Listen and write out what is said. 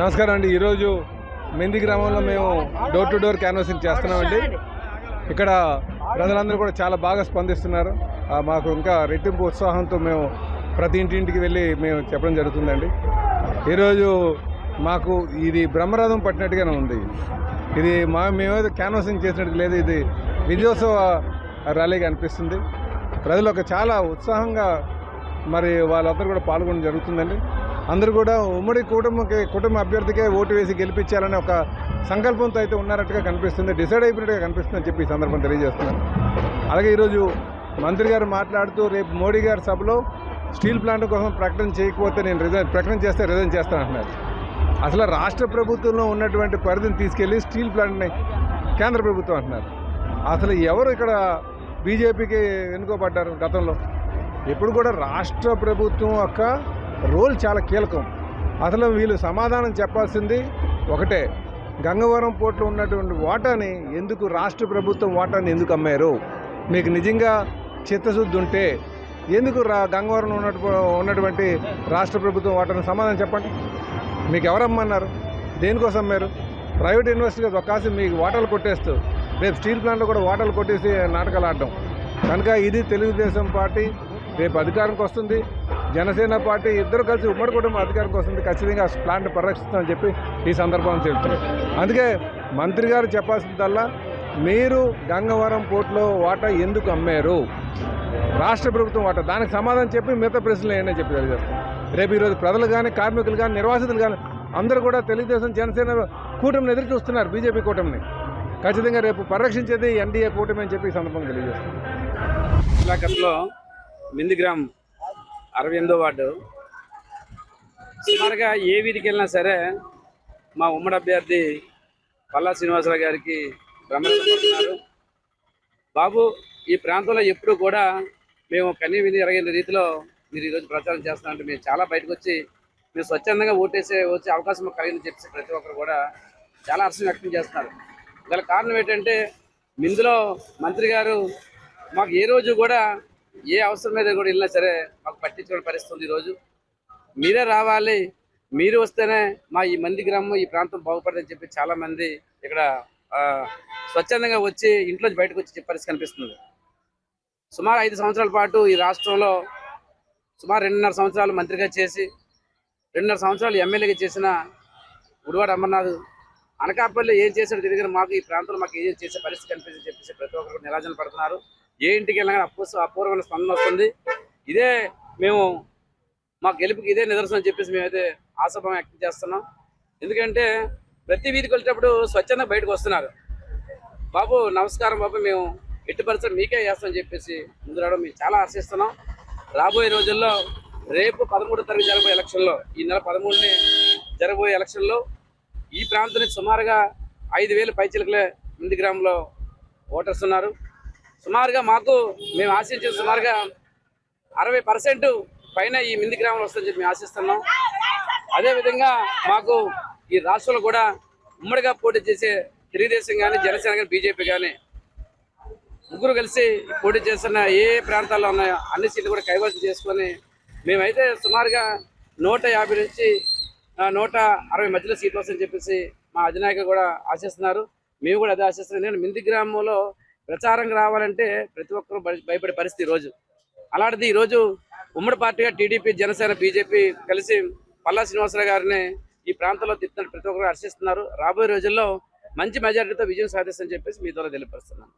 నమస్కారం అండి. ఈరోజు మెంది గ్రామంలో మేము డోర్ టు డోర్ క్యాన్వాసింగ్ చేస్తున్నామండి. ఇక్కడ ప్రజలందరూ కూడా చాలా బాగా స్పందిస్తున్నారు. మాకు ఇంకా రెట్టింపు ఉత్సాహంతో మేము ప్రతి ఇంటింటికి వెళ్ళి మేము చెప్పడం జరుగుతుందండి. ఈరోజు మాకు ఇది బ్రహ్మరథం పట్టినట్టుగానే ఉంది. ఇది మా మేమేదో క్యాన్వాసింగ్ చేసినట్టు లేదు. ఇది విజయోత్సవ ర్యాలీగా అనిపిస్తుంది. ప్రజలు ఒక చాలా ఉత్సాహంగా మరి వాళ్ళందరూ కూడా పాల్గొనడం జరుగుతుందండి. అందరూ కూడా ఉమ్మడి కుటుంబకి కుటుంబ అభ్యర్థికే ఓటు వేసి గెలిపించాలనే ఒక సంకల్పంతో అయితే ఉన్నారట్టుగా కనిపిస్తుంది డిసైడ్ అయిపోయినట్టుగా కనిపిస్తుందని చెప్పి ఈ సందర్భం తెలియజేస్తున్నాను. అలాగే ఈరోజు మంత్రి గారు మాట్లాడుతూ రేపు మోడీ గారి సభలో స్టీల్ ప్లాంట్ కోసం ప్రకటన చేయకపోతే నేను రిజైన్ ప్రకటన చేస్తే రిజైన్ చేస్తానంటున్నారు అసలు రాష్ట్ర ప్రభుత్వంలో ఉన్నటువంటి పరిధిని తీసుకెళ్ళి స్టీల్ ప్లాంట్ని కేంద్ర ప్రభుత్వం అంటున్నారు. అసలు ఎవరు ఇక్కడ బీజేపీకి ఎన్నుకోబడ్డారు గతంలో? ఇప్పుడు కూడా రాష్ట్ర ప్రభుత్వం యొక్క రోల్ చాలా కీలకం. అసలు వీళ్ళు సమాధానం చెప్పాల్సింది ఒకటే. గంగవరం పోర్టులో ఉన్నటువంటి వాటాని ఎందుకు రాష్ట్ర ప్రభుత్వం వాటాని ఎందుకు అమ్మారు? మీకు నిజంగా చిత్తశుద్ధి ఉంటే ఎందుకు రా గంగవరం ఉన్నటు ఉన్నటువంటి రాష్ట్ర ప్రభుత్వం వాటాని సమాధానం చెప్పండి. మీకు ఎవరమ్మన్నారు? దేనికోసం అమ్మారు? ప్రైవేట్ ఇన్వెస్టర్గా ఒక్కాసి మీకు వాటాలు కొట్టేస్తూ. రేపు స్టీల్ ప్లాంట్లో కూడా వాటాలు కొట్టేసి నాటకాలు ఆడడం. కనుక ఇది తెలుగుదేశం పార్టీ. రేపు అధికారంకి వస్తుంది. జనసేన పార్టీ ఇద్దరు కలిసి ఉమ్మడి కుటుంబం అధికారం వస్తుంది ఖచ్చితంగా ప్లాంట్ పరిరక్షిస్తామని చెప్పి ఈ సందర్భంగా చెప్తున్నారు అందుకే మంత్రి గారు చెప్పాల్సిందల్లా మీరు గంగవరం పోర్టులో వాటా ఎందుకు అమ్మారు? రాష్ట్ర ప్రభుత్వం వాటా. దానికి సమాధానం చెప్పి మిగతా ప్రశ్నలు ఏంటని చెప్పి తెలియజేస్తాం. రేపు ఈరోజు ప్రజలు కానీ కార్మికులు కానీ నిర్వాసితులు కానీ అందరూ కూడా తెలుగుదేశం జనసేన కూటమిని ఎదురు చూస్తున్నారు బీజేపీ కూటమిని. ఖచ్చితంగా రేపు పరిరక్షించేది ఎన్డీఏ కూటమి అని చెప్పి ఈ సందర్భంగా తెలియజేస్తాం. ఇలాకట్లో మిందిగ్రామ్ అరవై ఎనిమిదో వార్డు. సుమారుగా ఏ వీధికి వెళ్ళినా సరే మా ఉమ్మడి అభ్యర్థి పల్లా శ్రీనివాసరావు గారికి బ్రహ్మరథం బాబు ఈ ప్రాంతంలో ఎప్పుడు కూడా మేము కన్నీ విని ఎరగిన రీతిలో మీరు ఈరోజు ప్రచారం చేస్తున్నారంటే మేము చాలా బయటకు వచ్చి మేము స్వచ్ఛందంగా ఓటేసే వచ్చే అవకాశం కలిగిందని చెప్పేసి ప్రతి ఒక్కరు కూడా చాలా హర్షం వ్యక్తం చేస్తున్నారు. గల కారణం ఏంటంటే ఇందులో మంత్రి గారు మాకు ఏ రోజు కూడా ఏ అవసరం మీద కూడా వెళ్ళినా సరే మాకు పట్టించుకునే పరిస్థితి ఉంది ఈరోజు మీరే రావాలి మీరు వస్తేనే మా ఈ మంది గ్రామం ఈ ప్రాంతం బాగుపడదని చెప్పి చాలా మంది ఇక్కడ స్వచ్ఛందంగా వచ్చి ఇంట్లో బయటకు వచ్చి చెప్పే పరిస్థితి కనిపిస్తుంది. సుమారు ఐదు సంవత్సరాల పాటు ఈ రాష్ట్రంలో సుమారు రెండున్నర సంవత్సరాలు మంత్రిగా చేసి రెండున్నర సంవత్సరాలు ఎమ్మెల్యేగా చేసిన గుడివాడ అమర్నాథ్ అనకాపల్లి ఏం చేశాడు తెలియదు మాకు ఈ ప్రాంతంలో మాకు ఏం చేసే పరిస్థితి కనిపిస్తుంది చెప్పేసి ప్రతి ఒక్కరు నిరాజన పడుతున్నారు. ఏ ఇంటికి వెళ్ళినా అపూ అపూర్వమైన స్పందన వస్తుంది. ఇదే మేము మా గెలుపుకి ఇదే నిదర్శనం అని చెప్పేసి మేమైతే ఆశాభావం వ్యక్తం చేస్తున్నాం. ఎందుకంటే ప్రతి వీధికి వెళ్ళేటప్పుడు స్వచ్ఛంగా బయటకు వస్తున్నారు. బాబు నమస్కారం బాబు మేము ఎట్టి పరిస్థితి మీకే చేస్తామని చెప్పేసి ముందు రావడం మేము చాలా ఆశిస్తున్నాం. రాబోయే రోజుల్లో రేపు పదమూడో తరగతి జరగబోయే ఎలక్షన్లో ఈ నెల పదమూడుని జరగబోయే ఎలక్షన్లో ఈ ప్రాంతం నుంచి సుమారుగా ఐదు వేలు పైచిలకలే ముందు గ్రామంలో ఓటర్స్ ఉన్నారు. సుమారుగా మాకు మేము ఆశించిన సుమారుగా అరవై పర్సెంట్ పైన ఈ మింది గ్రామంలో వస్తుందని చెప్పి మేము ఆశిస్తున్నాం. అదేవిధంగా మాకు ఈ రాష్ట్రంలో కూడా ఉమ్మడిగా పోటీ చేసే తెలుగుదేశం కానీ జనసేన కానీ బీజేపీ కానీ ముగ్గురు కలిసి పోటీ చేస్తున్న ఏ ప్రాంతాల్లో ఉన్నాయో అన్ని సీట్లు కూడా కైవసం చేసుకొని మేమైతే సుమారుగా నూట యాభై నుంచి నూట అరవై మధ్యలో సీట్లు వస్తాయని చెప్పేసి మా అధినాయకులు కూడా ఆశిస్తున్నారు. మేము కూడా అదే ఆశిస్తున్నాం. నేను మింది గ్రామంలో ప్రచారం రావాలంటే ప్రతి ఒక్కరూ భయపడే పరిస్థితి ఈరోజు అలాంటిది ఈరోజు ఉమ్మడి పార్టీగా టీడీపీ జనసేన బీజేపీ కలిసి పల్లా శ్రీనివాసరావు గారిని ఈ ప్రాంతంలో తిప్పుతున్న ప్రతి ఒక్కరు హర్షిస్తున్నారు. రాబోయే రోజుల్లో మంచి మెజారిటీతో విజయం సాధిస్తని చెప్పేసి మీ ద్వారా తెలియపరుస్తున్నాను.